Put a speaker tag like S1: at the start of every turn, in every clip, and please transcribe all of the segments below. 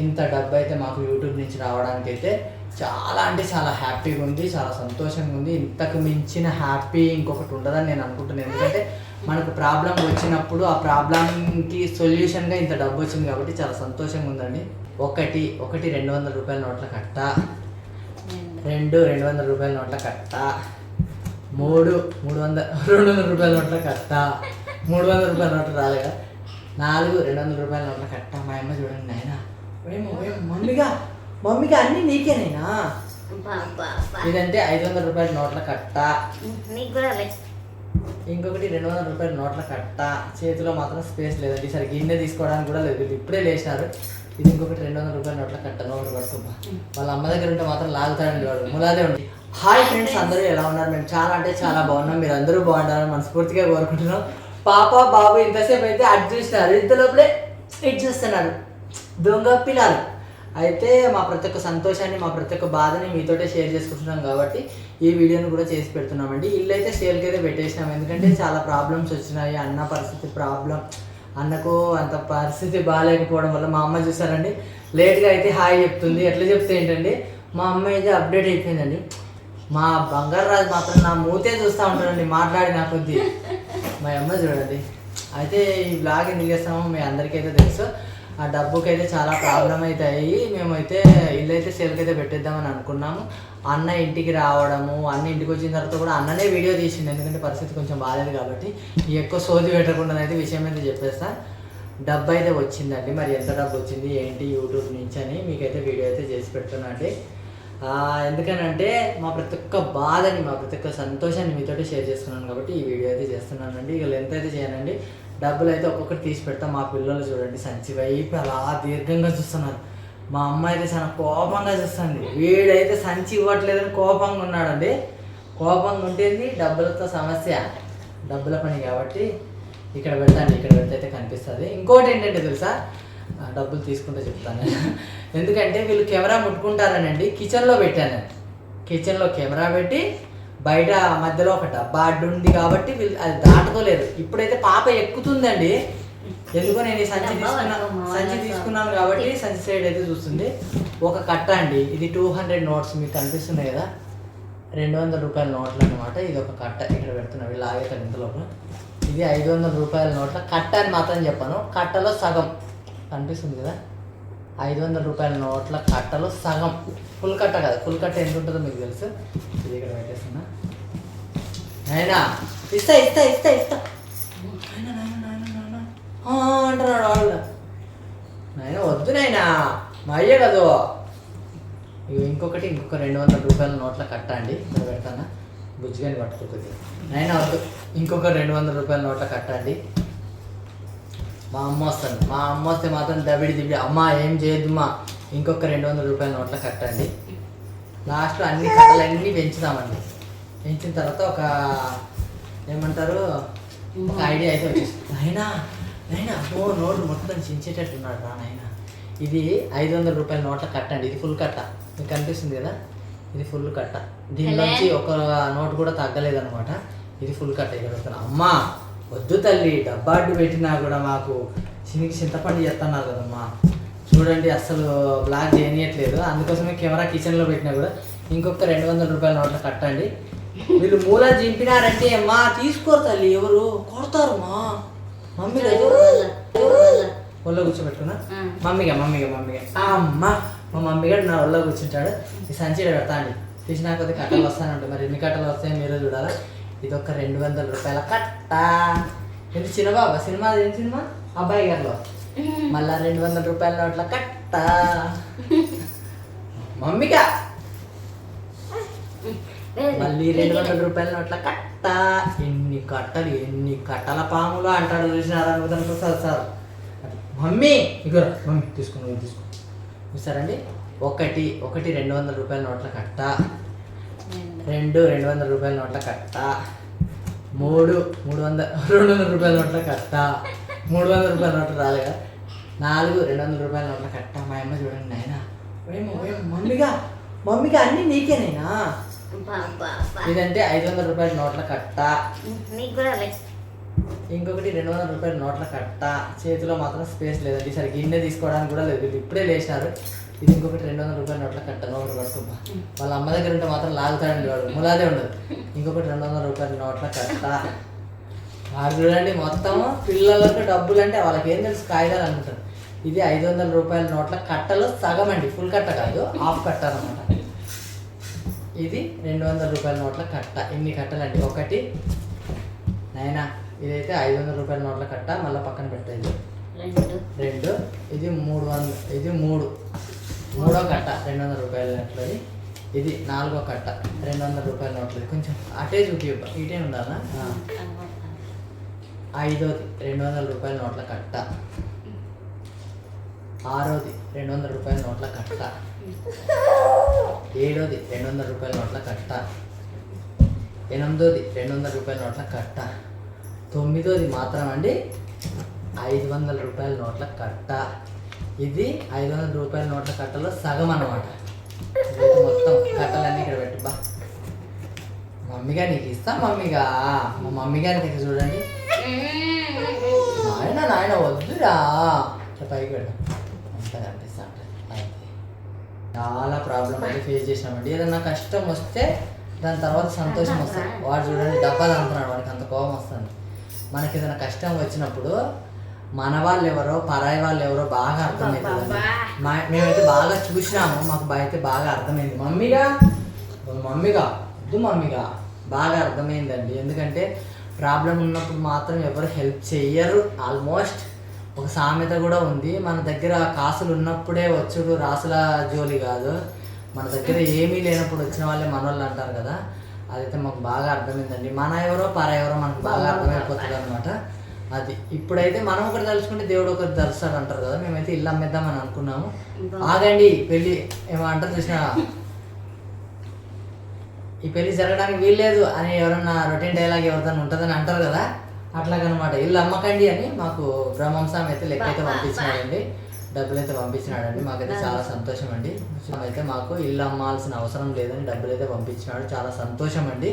S1: ఇంత డబ్బు అయితే మాకు యూట్యూబ్ నుంచి రావడానికి అయితే చాలా అంటే చాలా హ్యాపీగా ఉంది చాలా సంతోషంగా ఉంది ఇంతకు మించిన హ్యాపీ ఇంకొకటి ఉండదని నేను అనుకుంటున్నాను. ఎందుకంటే మనకు ప్రాబ్లం వచ్చినప్పుడు ఆ ప్రాబ్లంకి సొల్యూషన్గా ఇంత డబ్బు వచ్చింది కాబట్టి చాలా సంతోషంగా ఉందండి ఒకటి ఒకటి రెండు వందల రూపాయల నోట్ల కట్ట. రెండు రెండు వందల రూపాయల నోట్ల కట్ట. మూడు మూడు వందల రెండు వందల రూపాయల నోట్ల కట్ట. మూడు వందల రూపాయల నోట్లు రాలేదా? నాలుగు రెండు వందల రూపాయల నోట్ల కట్ట. మా అమ్మ చూడండి నాయనా. మమ్మీగా మమ్మీగా అన్నీ నీకేనైనా. ఇదంటే ఐదు వందల రూపాయల నోట్ల కట్ట.
S2: నీకు కూడా లే.
S1: ఇంకొకటి రెండు వందల రూపాయల నోట్ల కట్ట. చేతిలో మాత్రం స్పేస్ లేదండి. సరే గిన్నె తీసుకోవడానికి కూడా లేదు. ఇప్పుడే లేచినారు. ఇది ఇంకొకటి రెండు వందల రూపాయల నోట్ల కట్ట. నోటు పట్టుకోమా వాళ్ళ అమ్మ దగ్గర ఉంటే మాత్రం లాగుతాడండి వాడు. ములాదే ఉండి. హాయ్ ఫ్రెండ్స్ అందరూ ఎలా ఉన్నారు? మేము చాలా అంటే చాలా బాగున్నాం. మీరు అందరూ బాగుంటారని మనస్ఫూర్తిగా కోరుకుంటున్నాం. పాప బాబు ఇంతసేపు అయితే అడ్ చూసినారు ఇంత లోపలే ఇట్ చూస్తున్నారు దొంగ పిల్లలు. అయితే మా ప్రతి ఒక్క సంతోషాన్ని మా ప్రతి ఒక్క బాధని మీతోటే షేర్ చేసుకుంటున్నాం కాబట్టి ఈ వీడియోని కూడా చేసి పెడుతున్నామండి. ఇల్లు అయితే సేల్కి అయితే పెట్టేసినాం. ఎందుకంటే చాలా ప్రాబ్లమ్స్ వచ్చినాయి. అన్న పరిస్థితి ప్రాబ్లం. అన్నకు అంత పరిస్థితి బాగాలేకపోవడం వల్ల మా అమ్మ చూసారండి లేట్గా అయితే హాయ్ చెప్తుంది. ఎట్లా చెప్తే ఏంటండి మా అమ్మ అయితే అప్డేట్ అయిపోయిందండి. మా బంగారు రాజు మాత్రం నా మూతే చూస్తూ ఉంటాడండి మాట్లాడి నా కొద్ది మా అమ్మ చూడండి. అయితే ఈ బ్లాగ్ ఎందుకు చేస్తామో మీ అందరికీ అయితే తెలుసు. ఆ డబ్బుకి అయితే చాలా ప్రాబ్లం అయితే అయ్యి మేమైతే ఇల్లు అయితే సేల్కి అయితే పెట్టేద్దామని అనుకున్నాము. అన్న ఇంటికి రావడము అన్న ఇంటికి వచ్చిన తర్వాత కూడా అన్ననే వీడియో తీసింది ఎందుకంటే పరిస్థితి కొంచెం బాగాలేదు కాబట్టి ఎక్కువ సోది పెట్టకుండా అయితే విషయం అయితే చెప్పేస్తా. డబ్బు అయితే వచ్చిందండి. మరి ఎంత డబ్బు వచ్చింది ఏంటి? యూట్యూబ్ నుంచి అని మీకైతే వీడియో అయితే చేసి పెడుతున్నా అండి. ఎందుకనంటే మా ప్రతి ఒక్క బాధని మా ప్రతి ఒక్క సంతోషాన్ని మీతో షేర్ చేసుకున్నాను కాబట్టి ఈ వీడియో అయితే చేస్తున్నానండి. ఇక ఎంత అయితే చేయనండి. డబ్బులు అయితే ఒక్కొక్కటి తీసి పెడతాం మా పిల్లలు చూడండి. సంచి వైపు అలా దీర్ఘంగా చూస్తున్నారు. మా అమ్మ అయితే చాలా కోపంగా చూస్తుంది. వీడైతే సంచి ఇవ్వట్లేదని కోపంగా ఉన్నాడండి. కోపంగా ఉంటేంది డబ్బులతో సమస్య. డబ్బుల పని కాబట్టి ఇక్కడ పెడతాను ఇక్కడ పెడితే అయితే కనిపిస్తుంది. ఇంకోటి ఏంటంటే తెలుసా? డబ్బులు తీసుకుంటే చెప్తాను. ఎందుకంటే వీళ్ళు కెమెరా ముట్టుకుంటారనండి. కిచెన్లో పెట్టాను. కిచెన్లో కెమెరా పెట్టి బయట మధ్యలో ఒక డబ్బా ఉంది కాబట్టి వీళ్ళు అది దాటుకోలేరు ఇప్పుడైతే పాప ఎక్కుతుందండి. ఎందుకో నేను ఈ సంచి తీసుకున్నాను సంచి. తీసుకున్నాను కాబట్టి సంచి సైడ్ అయితే చూస్తుంది. ఒక కట్ట అండి. ఇది టూ హండ్రెడ్ నోట్స్ మీకు కనిపిస్తున్నాయి కదా. రెండు వందల రూపాయల నోట్లు అనమాట ఇది ఒక కట్ట. ఇక్కడ పెడుతున్నా వీళ్ళు ఆగేతారు ఇంత లోపల ఇది ఐదు వందల రూపాయల నోట్ల కట్ట అని మాత్రం చెప్పాను. కట్టలో సగం. కనిపిస్తుంది కదా? ఐదు వందల రూపాయల నోట్ల కట్టలో సగం. ఫుల్ కట్ట కదా? ఫుల్ కట్ట ఎంత ఉంటుందో మీకు తెలుసు? ఇది ఇక్కడ పెట్టేస్తున్నా. అయినా ఇస్తా ఇస్తా ఇస్తా ఇస్తా. అంటున్నాడు వాళ్ళు నాయన వద్దు నాయనా మా అయ్యే కదో. ఇగో ఇంకొకటి ఇంకొక రెండు వందల రూపాయల నోట్ల కట్ట అండి. ఇక్కడ పెడతానా? బుజ్జిగాని పట్టుకోతుంది నైనా వద్దు. ఇంకొక రెండు వందల రూపాయల నోట్ల కట్ట అండి. మా అమ్మ వస్తుంది. మా అమ్మ వస్తే మాత్రం దబిడి దిబిడి అమ్మ ఏం చేయొద్దుమా ఇంకొక రెండు వందల రూపాయల నోట్ల కట్టండి. లాస్ట్లో అన్ని కట్టలన్నీ పెంచుదామండి. పెంచిన తర్వాత ఒక ఏమంటారు ఒక ఐడియా అయితే వచ్చేస్తుంది అయినా అయినా ఓ నోట్లు మొత్తం చించేటట్టున్నాడు రా నాయన. ఇది ఐదు వందల రూపాయల నోట్ల కట్ట అండి ఇది ఫుల్ కట్ట. మీకు కనిపిస్తుంది కదా? ఇది ఫుల్ కట్ట. దీనిలోంచి ఒక నోట్ కూడా తగ్గలేదన్నమాట. ఇది ఫుల్ కట్ట. ఇక్కడ అమ్మా వద్దు తల్లి డబ్బా అడ్డు పెట్టినా కూడా మాకు చినికి చింతపండు చేస్తున్నారు కదమ్మా. చూడండి అస్సలు బ్లాక్ చేయనియట్లేదు. అందుకోసమే కెమెరా కిచెన్లో పెట్టినా కూడా ఇంకొక రెండు వందల రూపాయల నోట్ల కట్టండి. వీళ్ళు మూల చింపినారంటే మా తీసుకోరు తల్లి ఎవరు? కొడతారు మా. మమ్మీ ఒళ్ళో కూర్చోబెట్టుకున్నా. మమ్మీగా మమ్మీగా మమ్మీగా. అమ్మ మా మమ్మీ గారు నా ఒళ్ళో కూర్చుంటాడు. ఈ సంచిలో పెడతా అండి. తీసినా కొద్ది కట్టలు వస్తానంట. మరి ఎన్ని కట్టలు వస్తాయో మీరే చూడాలా. ఇది ఒక రెండు వందల రూపాయల కట్ట. ఇది చిన్నబాబా? సినిమా ఏం సినిమా? అబ్బాయి గారిలో. మళ్ళా రెండు వందల రూపాయల నోట్ల కట్ట. మమ్మీగా మళ్ళీ రెండు వందల రూపాయల నోట్ల కట్ట. ఎన్ని కట్టలు ఎన్ని కట్టల పాములు అంటాడు చూసినారా అనుకుంటాను సార్? Sir mummy. ఇగో మమ్మీ తీసుకుని తీసుకో. చూసారండి? ఒకటి ఒకటి రెండు వందల రూపాయల నోట్ల కట్ట. రెండు రెండు వందల రూపాయల నోట్ల కట్ట మూడు మూడు వందల రెండు వందల రూపాయల నోట్ల కట్ట మూడు వందల రూపాయల నోట్లు రాలేదా? నాలుగు రెండు వందల రూపాయల నోట్ల కట్ట మా అమ్మ చూడండి నాయన. మమ్మీగా మమ్మీగా అన్నీ నీకేనైనా. ఇదంటే ఐదు వందల రూపాయల నోట్ల కట్ట. ఇంకొకటి రెండు వందల రూపాయల నోట్ల కట్ట చేతిలో మాత్రం స్పేస్ లేదండి. సరే గిన్నె తీసుకోవడానికి కూడా లేదు. ఇప్పుడే లేచినారు. ఇది ఇంకొకటి రెండు వందల రూపాయల నోట్ల కట్ట నోట్లు పడుకోబ్బా వాళ్ళ అమ్మ దగ్గర ఉంటే మాత్రం లాగుతాడండి వాడు. ములాదే ఉండదు. ఇంకొకటి రెండు వందల రూపాయల నోట్ల కట్ట. వాడు చూడండి మొత్తం పిల్లలకు డబ్బులు అంటే వాళ్ళకి ఏం తెలుసు కాగితాలు అనుకుంటారు. ఇది ఐదు వందల రూపాయల నోట్ల కట్టలో సగం అండి. ఫుల్ కట్ట కాదు హాఫ్ కట్ట అనమాట ఇది రెండు వందల రూపాయల నోట్ల కట్ట. ఇన్ని కట్టలండి? ఒకటి. నైనా ఇదైతే ఐదు వందల రూపాయల నోట్ల కట్ట. మళ్ళీ పక్కన పెట్టేది.
S2: రెండు.
S1: రెండు. ఇది మూడు వందల ఇది మూడు. మూడో కట్ట రెండు వందల రూపాయల నోట్లది. ఇది నాలుగో కట్ట రెండు వందల రూపాయల నోట్లది. కొంచెం అటే చూపి ఇటే ఉండాలా. ఐదోది రెండు వందల రూపాయల నోట్ల కట్ట. ఆరోది రెండు వందల రూపాయల నోట్ల కట్ట. ఏడోది రెండు వందల రూపాయల నోట్ల కట్ట. ఎనిమిదోది రెండు వందల రూపాయల నోట్ల కట్ట. తొమ్మిదోది మాత్రం అండి ఐదు వందల రూపాయల నోట్ల కట్ట. ఇది ఐదు వందల రూపాయల నోట్ల కట్టలో సగం అన్నమాట. మొత్తం కట్టలన్నీ ఇక్కడ పెట్టుబా మమ్మీగా నీకు ఇస్తా మమ్మీగా. మా మమ్మీ గారి దగ్గర చూడండి. నాయన నాయన వద్దురా. పైకి పెట్టు అంతా కనిపిస్తా చాలా ప్రాబ్లం అయితే ఫేస్ చేసినామండి. ఏదన్నా కష్టం వస్తే దాని తర్వాత సంతోషం వస్తుంది. వాడు చూడండి డబ్బాలు అంటున్నాడు వాడికి అంత కోపం వస్తుంది. మనకి ఏదైనా కష్టం వచ్చినప్పుడు మన వాళ్ళు ఎవరో పరాయి వాళ్ళు ఎవరో బాగా అర్థమవుతుంది మా మేమైతే బాగా చూసినాము మాకు అయితే బాగా అర్థమైంది. మమ్మీగా మమ్మీగా? వద్దు మమ్మీగా. బాగా అర్థమైందండి. ఎందుకంటే ప్రాబ్లం ఉన్నప్పుడు మాత్రం ఎవరు హెల్ప్ చెయ్యరు. ఆల్మోస్ట్ ఒక సామెత కూడా ఉంది. మన దగ్గర కాసులు ఉన్నప్పుడే వచ్చుడు రాసుల జోలి కాదు. మన దగ్గర ఏమీ లేనప్పుడు వచ్చిన వాళ్ళే మనోళ్ళు అంటారు కదా. అదైతే మాకు బాగా అర్థమైందండి. మన ఎవరో పర ఎవరో మనకు బాగా అర్థమైపోతుంది అనమాట అది. ఇప్పుడైతే మనం ఒకటి తలుచుకుంటే దేవుడు ఒకటి తలుస్తాడు అంటారు కదా. మేమైతే ఇల్లు అమ్మేద్దామని అనుకున్నాము. ఆగండి పెళ్ళి ఏమో అంటారు చూసిన? ఈ పెళ్ళి జరగడానికి వీల్లేదు అని ఎవరన్నా రొటీన్ డైలాగ్ ఎవరిదైనా ఉంటుందని అంటారు కదా. అట్లాగనమాట. ఇల్లు అమ్మకండి అని మాకు బ్రహ్మంసం అయితే లెక్క అయితే పంపించినాడండి. డబ్బులు అయితే పంపించినాడండి. మాకైతే చాలా సంతోషం అండి అయితే మాకు ఇల్లు అమ్మాల్సిన అవసరం లేదని డబ్బులు అయితే పంపించినాడు. చాలా సంతోషం అండి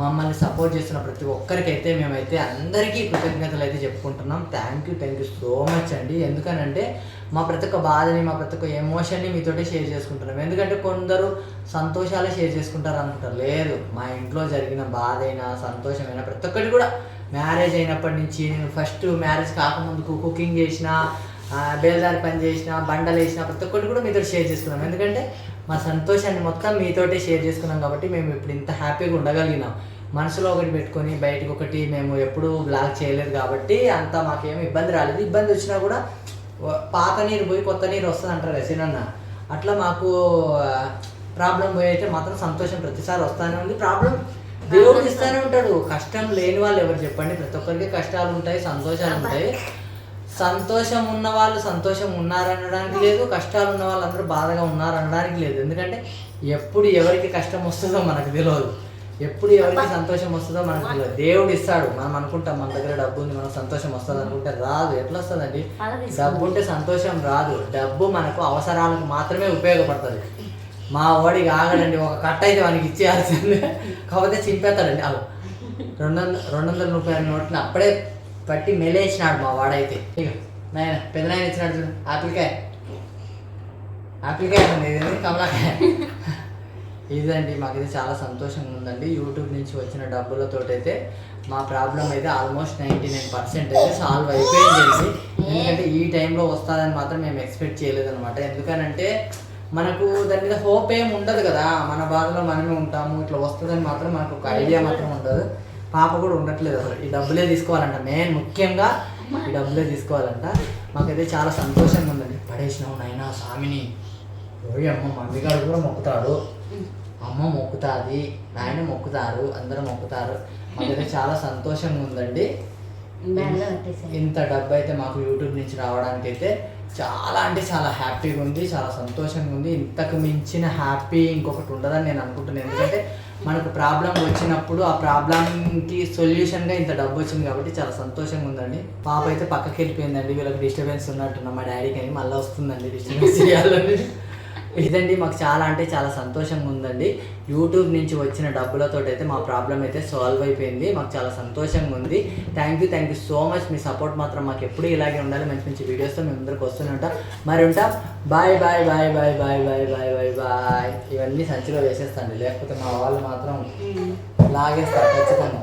S1: మమ్మల్ని సపోర్ట్ చేస్తున్న ప్రతి ఒక్కరికైతే మేమైతే అందరికీ కృతజ్ఞతలు అయితే చెప్పుకుంటున్నాం. Thank you thank you so much అండి. ఎందుకనంటే మా ప్రతి ఒక్క బాధని మా ప్రతి ఒక్క ఎమోషన్ని మీతోటే షేర్ చేసుకుంటున్నాం. ఎందుకంటే కొందరు సంతోషాలే షేర్ చేసుకుంటారు అనుకుంటారు. లేదు మా ఇంట్లో జరిగిన బాధ అయినా సంతోషమైనా ప్రతి ఒక్కటి కూడా మ్యారేజ్ అయినప్పటి నుంచి నేను ఫస్ట్ మ్యారేజ్ కాకముందుకు కుకింగ్ చేసిన బేల్దారి పని చేసిన బండలు వేసిన ప్రతి ఒక్కటి కూడా మీతో షేర్ చేసుకున్నాం. ఎందుకంటే మా సంతోషాన్ని మొత్తం మీతోటే షేర్ చేసుకున్నాం కాబట్టి మేము ఇప్పుడు ఇంత హ్యాపీగా ఉండగలిగినాం. మనసులో ఒకటి పెట్టుకొని బయటకు ఒకటి మేము ఎప్పుడూ బ్లాక్ చేయలేదు కాబట్టి అంత మాకేం ఇబ్బంది రాలేదు. ఇబ్బంది వచ్చినా కూడా పాత నీరు పోయి కొత్త నీరు వస్తుంది అంటారు రసీనన్న అట్లా మాకు ప్రాబ్లం పోయి అయితే మాత్రం సంతోషం ప్రతిసారి వస్తానే ఉంది. ప్రాబ్లం దేవుడు ఇస్తానే ఉంటాడు. కష్టం లేని వాళ్ళు ఎవరు చెప్పండి? ప్రతి ఒక్కరికి కష్టాలు ఉంటాయి సంతోషాలు ఉంటాయి. సంతోషం ఉన్న వాళ్ళు సంతోషం ఉన్నారనడానికి లేదు కష్టాలు ఉన్న వాళ్ళందరూ బాధగా ఉన్నారనడానికి లేదు. ఎందుకంటే ఎప్పుడు ఎవరికి కష్టం వస్తుందో మనకు తెలియదు ఎప్పుడు ఎవరికి సంతోషం వస్తుందో మనకు తెలియదు దేవుడు ఇస్తాడు. మనం అనుకుంటాం మన దగ్గర డబ్బు ఉంది మనకు సంతోషం వస్తుంది అనుకుంటే రాదు. ఎట్లా వస్తుందండి? డబ్బు ఉంటే సంతోషం రాదు. డబ్బు మనకు అవసరాలకు మాత్రమే ఉపయోగపడుతుంది. మా వాడికి ఆగడండి ఒక కట్ట అయితే వానికి ఇచ్చేయాల్సిందే. కాకపోతే చింపేస్తాడండి. అవు రెండు వందల రెండు వందల రూపాయల నోట్ని అప్పుడే పట్టి మెలేసినాడు మా వాడైతే. ఇక నాయన పెద్ద నాయన ఇచ్చినాడు చూడు ఆపిల్కాయ. ఆపిల్కాయ ఉంది ఇది కమలాకాయ. ఇదండి మాకైతే చాలా సంతోషంగా ఉందండి. యూట్యూబ్ నుంచి వచ్చిన డబ్బులతోటైతే మా ప్రాబ్లం అయితే ఆల్మోస్ట్ నైంటీ నైన్ పర్సెంట్ అయితే సాల్వ్ అయిపోయింది ఎందుకంటే ఈ టైంలో వస్తుందని మాత్రం మేము ఎక్స్పెక్ట్ చేయలేదన్నమాట. ఎందుకనంటే మనకు దాని మీద హోప్ ఏం ఉండదు కదా. మన బాధలో మనమే ఉంటాము ఇట్లా వస్తుందని మాత్రం మనకు ఒక ఐడియా మాత్రం ఉండదు. పాప కూడా ఉండట్లేదు అసలు. ఈ డబ్బులే తీసుకోవాలంట. మెయిన్ ముఖ్యంగా ఈ డబ్బులే తీసుకోవాలంట. మాకైతే చాలా సంతోషంగా ఉందండి. పడేసినావు నాయనా స్వామిని. ఓయ్ అమ్మ గారు కూడా మొక్కుతాడు. అమ్మ మొక్కుతాది నాయన మొక్కుతారు అందరూ మొక్కుతారు. మాకైతే చాలా సంతోషంగా ఉందండి. ఇంత డబ్బు అయితే మాకు యూట్యూబ్ నుంచి రావడానికి అయితే చాలా అంటే చాలా హ్యాపీగా ఉంది చాలా సంతోషంగా ఉంది. ఇంతకు మించిన హ్యాపీ ఇంకొకటి ఉండదని నేను అనుకుంటున్నాను. ఎందుకంటే మనకు ప్రాబ్లం వచ్చినప్పుడు ఆ ప్రాబ్లంకి సొల్యూషన్గా ఇంత డబ్బు వచ్చింది కాబట్టి చాలా సంతోషంగా ఉందండి. పాప అయితే పక్కకి వెళ్ళిపోయిందండి వీళ్ళకి డిస్టర్బెన్స్ ఉన్నట్టున్నా మా డాడీకి అని మళ్ళీ వస్తుందండి డిస్టర్బెన్స్ చేయాలని. ఇదండి మాకు చాలా అంటే చాలా సంతోషంగా ఉందండి. యూట్యూబ్ నుంచి వచ్చిన డబ్బులతో అయితే మా ప్రాబ్లం అయితే సాల్వ్ అయిపోయింది. మాకు చాలా సంతోషంగా ఉంది. Thank you thank you so much me support మాత్రం మాకు ఎప్పుడూ ఇలాగే ఉండాలి. మంచి మంచి వీడియోస్తో మేము అందరికి వస్తూనే ఉంటాం. మరి ఉంటాం bye bye bye bye bye bye bye bye bye ఇవన్నీ సంచిలో వేసేస్తాండి. లేకపోతే మా వాళ్ళు మాత్రం లాగేస్తారు ఖచ్చితంగా.